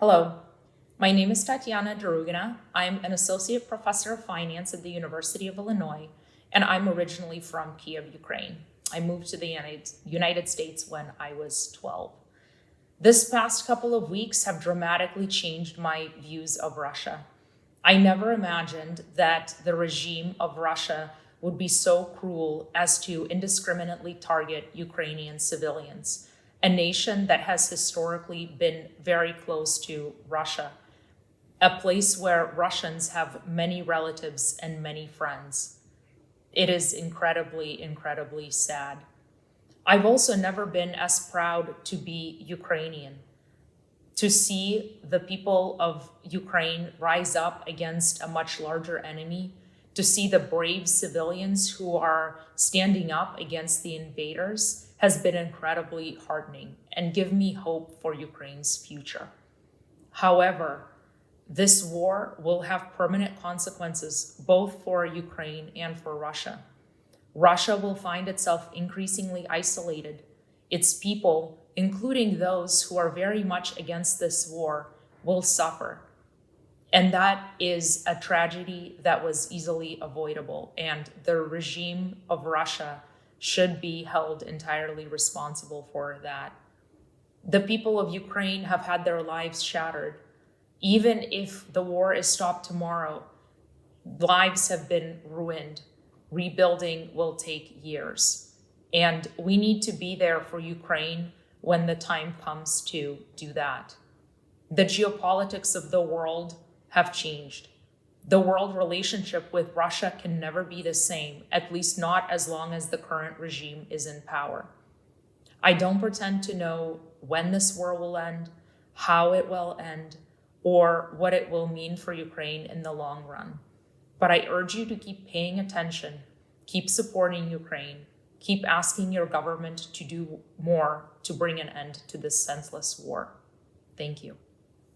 Hello, my name is Tatiana Darugina. I'm an associate professor of finance at the University of Illinois, and I'm originally from Kiev, Ukraine. I moved to the United, United States when I was 12. This past couple of weeks have dramatically changed my views of Russia. I never imagined that the regime of Russia would be so cruel as to indiscriminately target Ukrainian civilians, a nation that has historically been very close to Russia, a place where Russians have many relatives and many friends. It is incredibly, incredibly sad. I've also never been as proud to be Ukrainian to see the people of Ukraine rise up against a much larger enemy, to see the brave civilians who are standing up against the invaders has been incredibly heartening and give me hope for Ukraine's future. However, this war will have permanent consequences both for Ukraine and for Russia. Russia will find itself increasingly isolated. Its people including those who are very much against this war, will suffer. And that is a tragedy that was easily avoidable. And the regime of Russia should be held entirely responsible for that. The people of Ukraine have had their lives shattered. Even if the war is stopped tomorrow, lives have been ruined. Rebuilding will take years. And we need to be there for Ukraine when the time comes to do that. The geopolitics of the world have changed. The world relationship with Russia can never be the same, at least not as long as the current regime is in power. I don't pretend to know when this war will end, how it will end, or what it will mean for Ukraine in the long run. But I urge you to keep paying attention, keep supporting Ukraine, keep asking your government to do more to bring an end to this senseless war. Thank you.